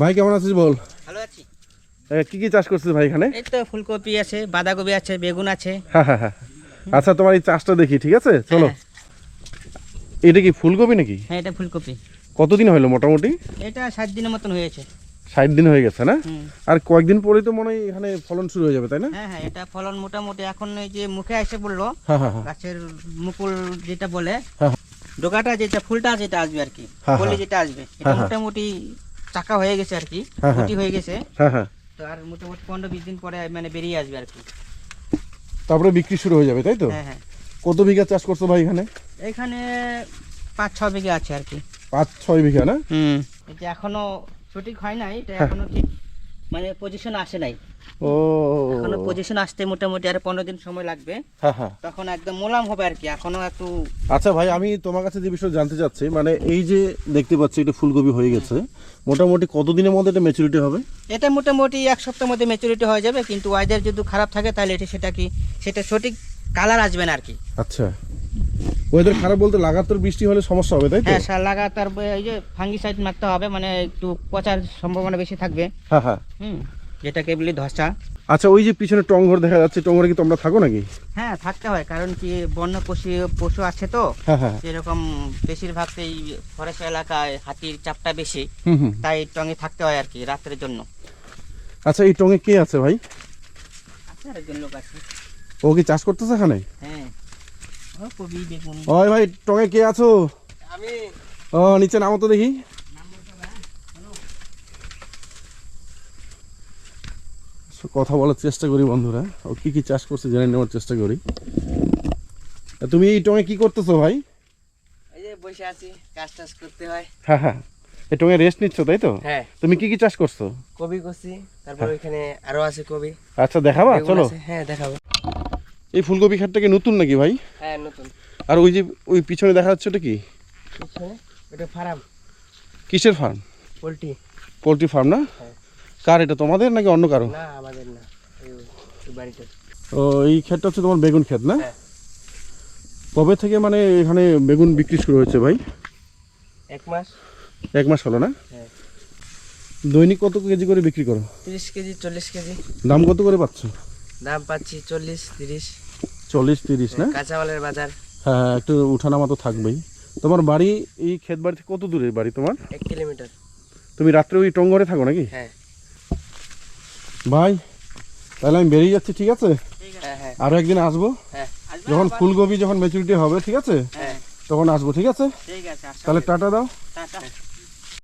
ভাই কেমন আছিস বল? ভালো আছি। কি কি চাষ করছিস ভাই এখানে? এই তো ফুলকপি আছে বাঁধাকপি আছে বেগুন আছে। হ্যাঁ হ্যাঁ হ্যাঁ আচ্ছা তোমার এই চাষটা দেখি ঠিক আছে? চলো। হ্যাঁ। এটা কি ফুলকপি নাকি? হ্যাঁ এটা ফুলকপি। কতদিন হলো মোটামুটি? এটা সাত দিনের মতন হয়েছে। ষাট দিন হয়ে গেছে না? আর কয়েকদিন পরেই তো মনে হয় এখানে ফলন শুরু হয়ে যাবে তাই না? হ্যাঁ হ্যাঁ এটা ফলন মোটামুটি এখন এই যে মুখে এসে বলল হ্যাঁ হ্যাঁ হ্যাঁ। গাছের মুকুল যেটা বলে হ্যাঁ। ডোকাটা যেটা ফুলটা যেটা আসবে আর কি হ্যাঁ, কলি হ্যাঁ। যেটা আসবে এটা হ্যাঁ, হ্যাঁ। মোটামুটি চাকা হয়ে গেছে আর কি হ্যাঁ, হ্যাঁ। হয়ে গেছে। হ্যাঁ হ্যাঁ। তো আর মোটামুটি পনেরো বিশ দিন পরে মানে বেরিয়ে আসবে আর কি। তারপরে বিক্রি শুরু হয়ে যাবে তাই তো? হ্যাঁ হ্যাঁ। কত বিঘা চাষ করছ ভাই এখানে? এখানে পাঁচ ছ বিঘা আছে আর কি। পাঁচ ছয় বিঘা না? হুম। এটা এখনও সঠিক হয় নাই এটা। এখনও ঠিক মানে পজিশন আসে নাই। ও। এখনও পজিশন আসতে মোটামুটি আর পনেরো দিন সময় লাগবে। হ্যাঁ হ্যাঁ। তখন একদম মোলাম হবে আর কি এখনও একটু আচ্ছা ভাই আমি তোমার কাছে যে বিষয় জানতে চাচ্ছি মানে এই যে দেখতে পাচ্ছি এটা ফুলকপি হয়ে গেছে মোটামুটি কতদিনের মধ্যে এটা ম্যাচুরিটি হবে? এটা মোটামুটি এক সপ্তাহের মধ্যে ম্যাচুরিটি হয়ে যাবে কিন্তু ওয়েদার যদি খারাপ থাকে তাহলে এটা সেটা কি সেটা সঠিক কালার আসবে না আর কি। আচ্ছা। ওয়েদার খারাপ বলতে লাগাতার বৃষ্টি হলে সমস্যা হবে তাই তো? হ্যাঁ লাগাতার এই যে ফাঙ্গিসাইড মারতে হবে মানে একটু পচার সম্ভাবনা বেশি থাকবে। হ্যাঁ হ্যাঁ। হুম। যেটাকে বলি ধসা। আচ্ছা ওই যে পিছনে টংঘর দেখা যাচ্ছে টংঘরে কি তোমরা থাকো নাকি? হ্যাঁ থাকতে হয় কারণ কি বন্য পশু পশু আছে তো হ্যাঁ হ্যাঁ। বেশিরভাগ এই ফরেস্ট এলাকায় হাতির চাপটা বেশি তাই টঙে থাকতে হয় আর কি রাত্রের জন্য। আচ্ছা এই টঙে কে আছে ভাই? আছে আরেকজন লোক আছে। ও কি চাষ করতেছে এখানে? হ্যাঁ। ও কবি বেগুন। ওই ভাই টঙে কে আছো? আমি। ও নিচে নামো তো দেখি। কথা বলার চেষ্টা করি বন্ধুরা। ও কি কি চাষ করছে জেনে নেওয়ার চেষ্টা করি। তুমি এই টঙে কি করতেছো ভাই? বসে আছি কাজ টাজ করতে হয়। হ্যাঁ হ্যাঁ। এই টঙে রেস্ট নিচ্ছ তাই তো? হ্যাঁ। তুমি কি কি চাষ করছ? কবি করছি তারপর ওইখানে আরও আছে কবি। আচ্ছা দেখাবা? চলো। হ্যাঁ দেখাবো। এই ফুলকপি খাটটা কি নতুন নাকি ভাই? হ্যাঁ নতুন। আর ওই যে ওই পিছনে দেখা যাচ্ছে ওটা কি? পিছনে? ওটা ফার্ম। কিসের ফার্ম? পোলট্রি। পোলট্রি ফার্ম না? হ্যাঁ। কার এটা তোমাদের নাকি অন্য কারও? না আমাদের না এই- এই ও এই ক্ষেতটা হচ্ছে তোমার বেগুন ক্ষেত না? হ্যাঁ। কবে থেকে মানে এখানে বেগুন বিক্রি শুরু হয়েছে ভাই? এক মাস। এক মাস হলো না? হ্যাঁ। দৈনিক কত কেজি করে বিক্রি করো? তিরিশ কেজি চল্লিশ কেজি। দাম কত করে পাচ্ছ? দাম পাচ্ছি চল্লিশ তিরিশ। চল্লিশ তিরিশ না? কাঁচামালের বাজার। হ্যাঁ হ্যাঁ, একটু উঠানামা তো থাকবেই। তোমার বাড়ি এই ক্ষেত বাড়ি থেকে কত দূরে বাড়ি তোমার? এক কিলোমিটার। তুমি রাত্রে ওই টঙ্গরে থাকো নাকি? হ্যাঁ। ভাই তাহলে আমি বেরিয়ে যাচ্ছি ঠিক আছে? হ্যাঁ হ্যাঁ। একদিন আসব। হ্যাঁ যখন ফুলকপি যখন মেচুরিটি হবে ঠিক আছে? তখন আসব ঠিক আছে? আসো। তাহলে টাটা দাও। টাটা।